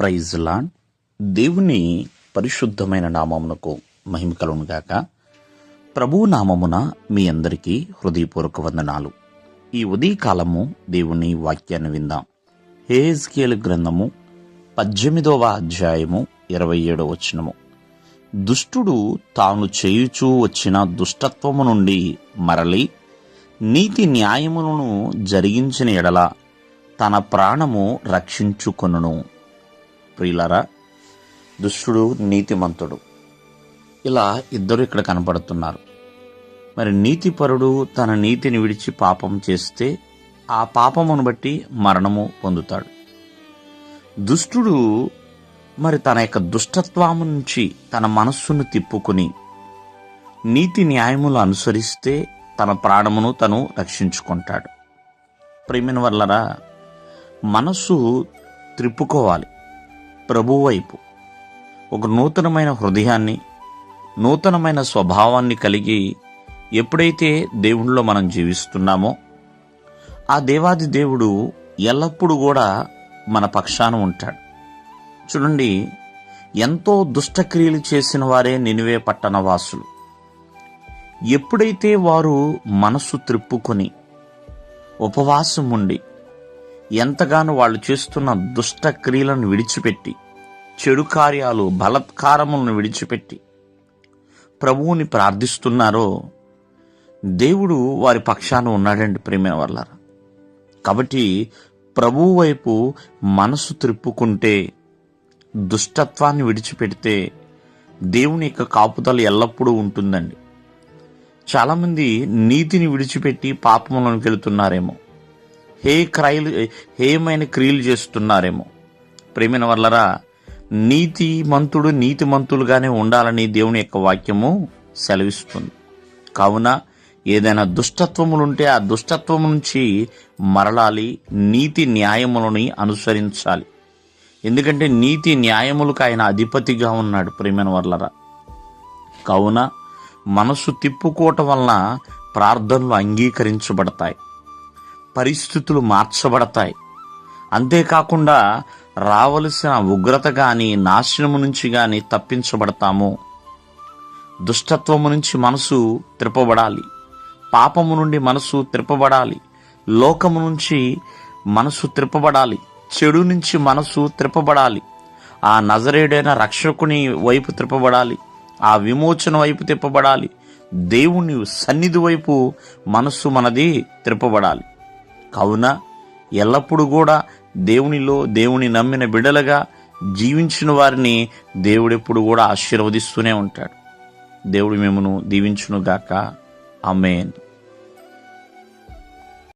Praise lawn దేవుని పరిశుద్ధమైన నామమునకు మహిమ కలుగునుగాక ప్రభు నామమున మీ అందరికీ హృదయపూర్వక వందనాలు. ఈ ఉదయకాలము దేవుని వాక్యాన్ని విందాం. హేజ్కేలు గ్రంథము పద్దెనిమిదవ అధ్యాయము ఇరవై ఏడవ వచనము. దుష్టుడు తాను చేయుచూ వచ్చిన దుష్టత్వము నుండి మరలి నీతి న్యాయములను జరిగించిన ఎడల తన ప్రాణము రక్షించుకొనును. ప్రియులారా దుష్టుడు నీతిమంతుడు. ఇలా ఇద్దరు ఇక్కడ కనపడుతున్నారు మరి నీతిపరుడు తన నీతిని విడిచి పాపం చేస్తే ఆ పాపమును బట్టి మరణము పొందుతాడు. దుష్టుడు మరి తన యొక్క దుష్టత్వము నుంచి తన మనస్సును తిప్పుకుని నీతి న్యాయములు అనుసరిస్తే తన ప్రాణమును తను రక్షించుకుంటాడు. ప్రేమిన వల్లరా మనస్సు త్రిప్పుకోవాలి. ప్రభువైపు. ఒక నూతనమైన హృదయాన్ని నూతనమైన స్వభావాన్ని కలిగి ఎప్పుడైతే దేవుణ్ణిలో మనం జీవిస్తున్నామో ఆ దేవాది దేవుడు ఎల్లప్పుడూ కూడా మన పక్షాన ఉంటాడు. చూడండి ఎంతో దుష్టక్రియలు చేసిన వారే నినివే పట్టణవాసులు. ఎప్పుడైతే వారు మనస్సు త్రిప్పుకొని ఉపవాసం ఉండి ఎంతగానో వాళ్ళు చేస్తున్న దుష్ట క్రియలను విడిచిపెట్టి చెడు కార్యాలు బలత్కారములను విడిచిపెట్టి ప్రభువుని ప్రార్థిస్తున్నారో దేవుడు వారి పక్షాన ఉన్నాడండి ప్రేమైన వల్ల కాబట్టి ప్రభువు వైపు మనసు త్రిప్పుకుంటే దుష్టత్వాన్ని విడిచిపెడితే దేవుని యొక్క కాపుదల ఎల్లప్పుడూ ఉంటుందండి. చాలామంది నీతిని విడిచిపెట్టి పాపములను వెళుతున్నారేమో. హే క్రైలు హేమైన క్రియలు చేస్తున్నారేమో. ప్రేమిన వల్లరా నీతిమంతుడు నీతిమంతులుగానే ఉండాలని దేవుని యొక్క వాక్యము సెలవిస్తుంది. కావున ఏదైనా దుష్టత్వములుంటే ఆ దుష్టత్వము నుంచి మరలాలి నీతి న్యాయములని అనుసరించాలి. ఎందుకంటే నీతి న్యాయములకు ఆయన అధిపతిగా ఉన్నాడు ప్రేమైన వర్లరా కావున మనసు తిప్పుకోవటం వలన ప్రార్థనలు అంగీకరించబడతాయి. పరిస్థితులు మార్చబడతాయి. అంతేకాకుండా రావలసిన ఉగ్రత గాని నాశనము నుంచి కానీ తప్పించబడతాము. దుష్టత్వము నుంచి మనసు త్రిపబడాలి. పాపము నుండి మనసు త్రిపబడాలి. లోకము నుంచి మనసు త్రిపబడాలి. చెడు నుంచి మనసు త్రిపబడాలి. ఆ నజరేడైన రక్షకుని వైపు త్రిపబడాలి. ఆ విమోచన వైపు తిప్పబడాలి దేవుని సన్నిధి వైపు మనస్సు మనది త్రిపబడాలి. కావున ఎల్లప్పుడూ కూడా దేవునిలో దేవుని నమ్మిన బిడలుగా జీవించిన వారిని దేవుడెప్పుడు కూడా ఆశీర్వదిస్తూనే ఉంటాడు. దేవుడు మిమ్మను దీవించునుగాక. అమేన్